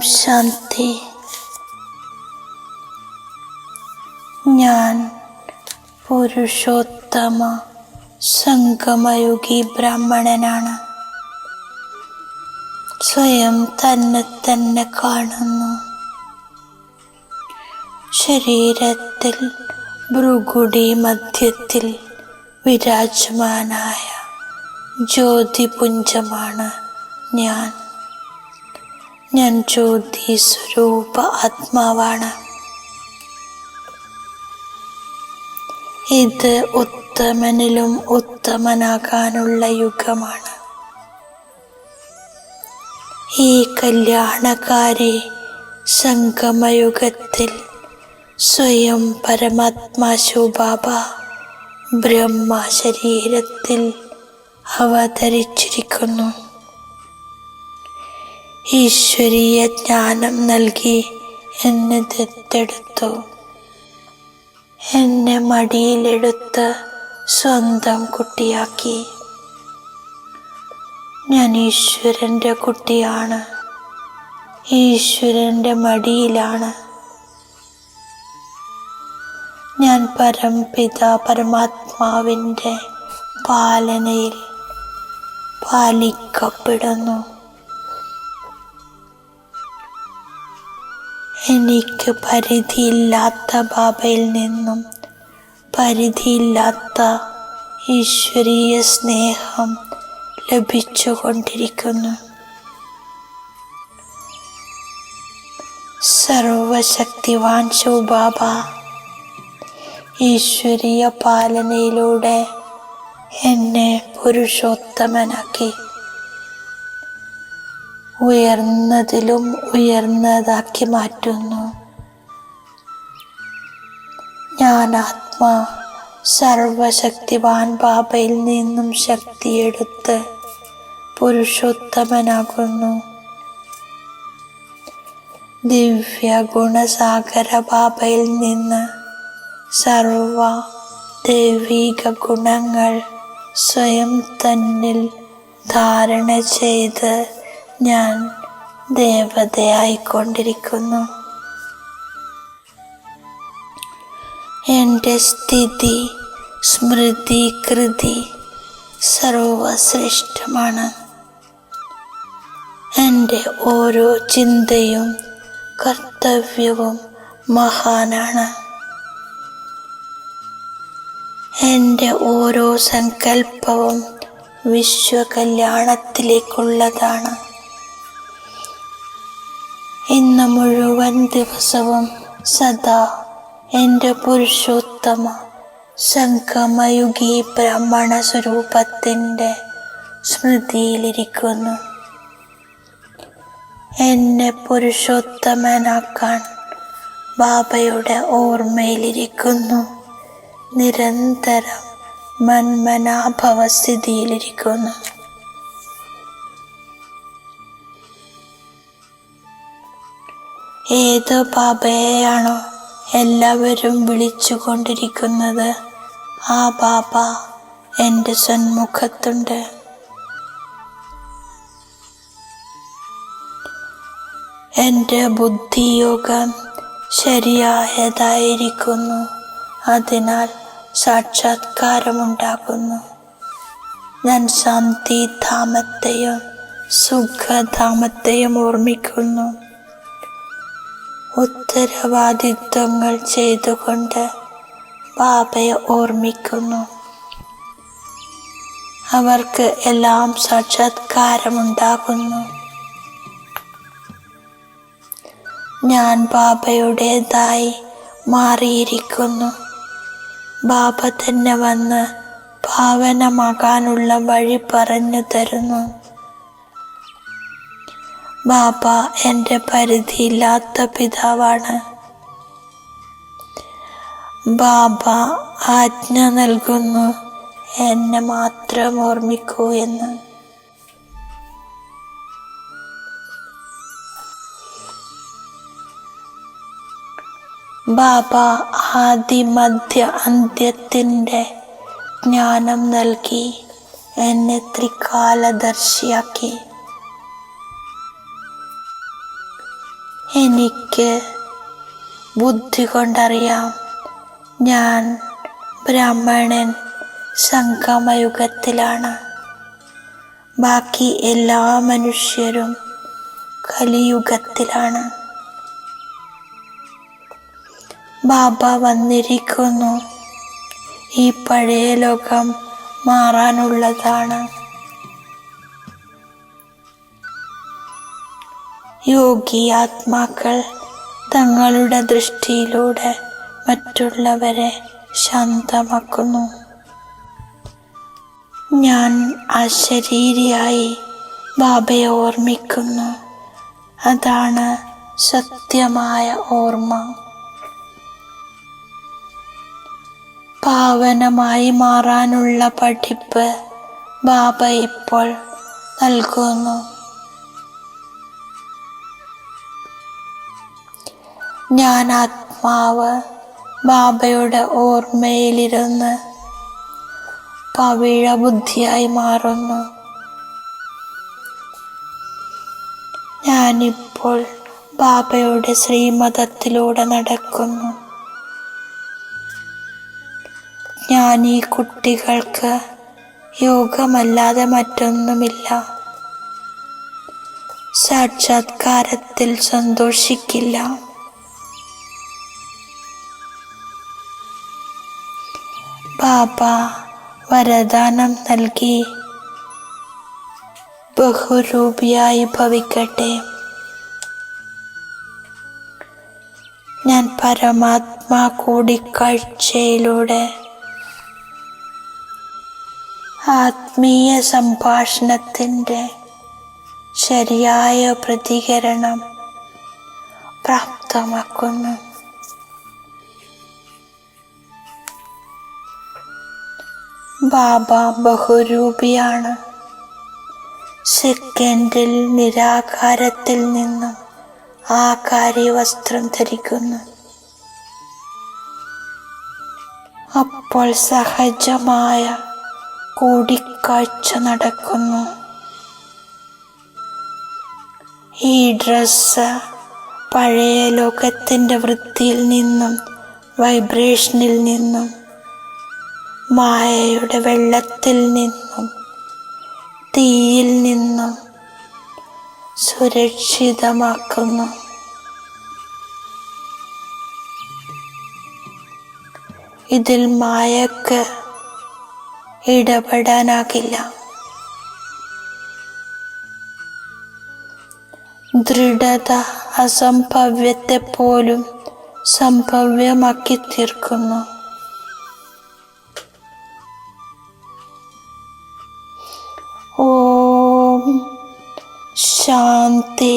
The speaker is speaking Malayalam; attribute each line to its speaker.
Speaker 1: ശാന്തി. ഞാൻ പുരുഷോത്തമ സംഗമയുഗി ബ്രാഹ്മണനാണ്. സ്വയം തന്നെ തന്നെ കാണുന്നു. ശരീരത്തിൽ ഭൃഗുടി മധ്യത്തിൽ വിരാജമാനായ ജ്യോതിപുഞ്ചമാണ് ഞാൻ. ഞാൻ ജ്യോതി സ്വരൂപ ആത്മാവാണ്. ഇത് ഉത്തമനിലും ഉത്തമനാകാനുള്ള യുഗമാണ്. ഈ കല്യാണകാരി സംഗമയുഗത്തിൽ സ്വയം പരമാത്മാ ശിവബാബ ബ്രഹ്മ ശരീരത്തിൽ അവതരിച്ചിരിക്കുന്നു. ഈശ്വരീയ ജ്ഞാനം നൽകി എന്നെ ദത്തെടുത്തു. എന്നെ മടിയിലെടുത്ത് സ്വന്തം കുട്ടിയാക്കി. ഞാൻ ഈശ്വരന്റെ കുട്ടിയാണ്. ഈശ്വരന്റെ മടിയിലാണ്. ഞാൻ പരംപിത പരമാത്മാവിന്റെ പാലനയിൽ പാലിക്കപ്പെടുന്നു. എനിക്ക് പരിധിയില്ലാത്ത ബാബയിൽ നിന്നും പരിധിയില്ലാത്ത ഈശ്വരീയ സ്നേഹം ലഭിച്ചുകൊണ്ടിരിക്കുന്നു. സർവശക്തിവാൻ ശിവബാബ ഈശ്വരീയ പാലനയിലൂടെ എന്നെ പുരുഷോത്തമനാക്കി. ഉയർന്നതിലും ഉയർന്നതാക്കി മാറ്റുന്നു. ഞാൻ ആത്മാ സർവശക്തിവാൻ ബാബയിൽ നിന്നും ശക്തിയെടുത്ത് പുരുഷോത്തമനാകുന്നു. ദിവ്യ ഗുണസാഗര ബാബയിൽ നിന്ന് സർവ ദൈവിക ഗുണങ്ങൾ സ്വയം തന്നിൽ ധാരണ ചെയ്ത് ഞാൻ ദേവതയായിക്കൊണ്ടിരിക്കുന്നു. എന്റെ സ്ഥിതി സ്മൃതി കൃതി സർവശ്രേഷ്ഠമാണ് എന്റെ ഓരോ ചിന്തയും കർത്തവ്യവും മഹാനാണ്. എന്റെ ഓരോ സങ്കല്പവും വിശ്വകല്യാണത്തിലേക്കുള്ളതാണ്. ഇന്ന് മുഴുവൻ ദിവസവും സദാ എന്റെ പുരുഷോത്തമ സംഗമയുഗി ബ്രാഹ്മണ സ്വരൂപത്തിന്റെ സ്മൃതിയിലിരിക്കുന്നു. എന്നെ പുരുഷോത്തമനാക്കാൻ ബാബയുടെ ഓർമ്മയിലിരിക്കുന്നു. നിരന്തരം മന്മനാഭവസ്ഥിതിയിലിരിക്കുന്നു ഏത് ബാബയെയാണോ എല്ലാവരും വിളിച്ചുകൊണ്ടിരിക്കുന്നത്? ആ ബാബ എന്റെ സന്മുഖത്തുണ്ട്. എന്റെ ബുദ്ധിയോഗം ശരിയായതായിരിക്കുന്നു. അതിനാൽ സാക്ഷാത്കാരമുണ്ടാകുന്നു. ഞാൻ ശാന്തി ശാന്തിധാമത്തെയും സുഖധാമത്തെയും ഓർമ്മിക്കുന്നു. ഉത്തരവാദിത്വങ്ങൾ ചെയ്തുകൊണ്ട് ബാബയെ ഓർമ്മിക്കുന്നു. അവർക്ക് എല്ലാം സാക്ഷാത്കാരമുണ്ടാകുന്നു. ഞാൻ ബാബയുടേതായി മാറിയിരിക്കുന്നു. ബാബ തന്നെ വന്ന് ഭാവനമാകാനുള്ള വഴി പറഞ്ഞു തരുന്നു. ബാബ എന്റെ പരിധിയില്ലാത്ത പിതാവാണ്. ബാബ ആജ്ഞ നൽകുന്നു. എന്നെ മാത്രം ഓർമ്മിക്കൂ എന്ന്. ബാബ ആദി മധ്യ അന്ത്യത്തിന്റെ ജ്ഞാനം നൽകി എന്നെ ത്രികാലദർശിയാക്കി. എനിക്ക് ബുദ്ധി കൊണ്ടറിയാം. ഞാൻ ബ്രാഹ്മണൻ സംഗമയുഗത്തിലാണ്. ബാക്കി എല്ലാ മനുഷ്യരും കലിയുഗത്തിലാണ്. ബാബ വന്നിരിക്കുന്നു. ഈ പഴയ ലോകം മാറാനുള്ളതാണ്. യോഗി ആത്മാക്കൾ തങ്ങളുടെ ദൃഷ്ടിയിലൂടെ മറ്റുള്ളവരെ ശാന്തമാക്കുന്നു. ഞാൻ അശരീരിയായി ബാബയെ ഓർമ്മിക്കുന്നു. അതാണ് സത്യമായ ഓർമ്മ. പാവനമായി മാറാനുള്ള പഠിപ്പ് ബാബ ഇപ്പോൾ നൽകുന്നു. ഞാൻ ആത്മാവ് ബാബയുടെ ഓർമ്മയിലിരുന്ന് പവിഴ ബുദ്ധിയായി മാറുന്നു. ഞാനിപ്പോൾ ബാബയുടെ ശ്രീമതത്തിലൂടെ നടക്കുന്നു. ഞാൻ ഈ കുട്ടികൾക്ക് യോഗമല്ലാതെ മറ്റൊന്നുമില്ല. സാക്ഷാത്കാരത്തിൽ സന്തോഷിക്കില്ല. ബാബ വരദാനം നൽകി. ബഹുരൂപിയായി ഭവിക്കട്ടെ. ഞാൻ പരമാത്മാ കൂടിക്കാഴ്ചയിലൂടെ ആത്മീയ സംഭാഷണത്തിന്റെ ശരിയായ പ്രതികരണം പ്രാപ്തമാക്കുന്നു. ബാബ ബഹുരൂപിയാണ്. സെക്കൻഡിൽ നിരാകാരത്തിൽ നിന്നും ആകാരി വസ്ത്രം ധരിക്കുന്നു. അപ്പോൾ സഹജമായ കൂടിക്കാഴ്ച നടക്കുന്നു. ഈ ഡ്രസ്സ് പഴയ ലോകത്തിന്റെ വൃത്തിയിൽ നിന്നും വൈബ്രേഷനിൽ നിന്നും മായയുടെ വെള്ളത്തിൽ നിന്നും തീയിൽ നിന്നും സുരക്ഷിതമാക്കുന്നു. ഇതിൽ മായക്ക് ഇടപെടാനാകില്ല. ദൃഢത അസംഭവ്യത്തെ പോലും സംഭവ്യമാക്കി തീർക്കുന്നു ഓം ശാന്തി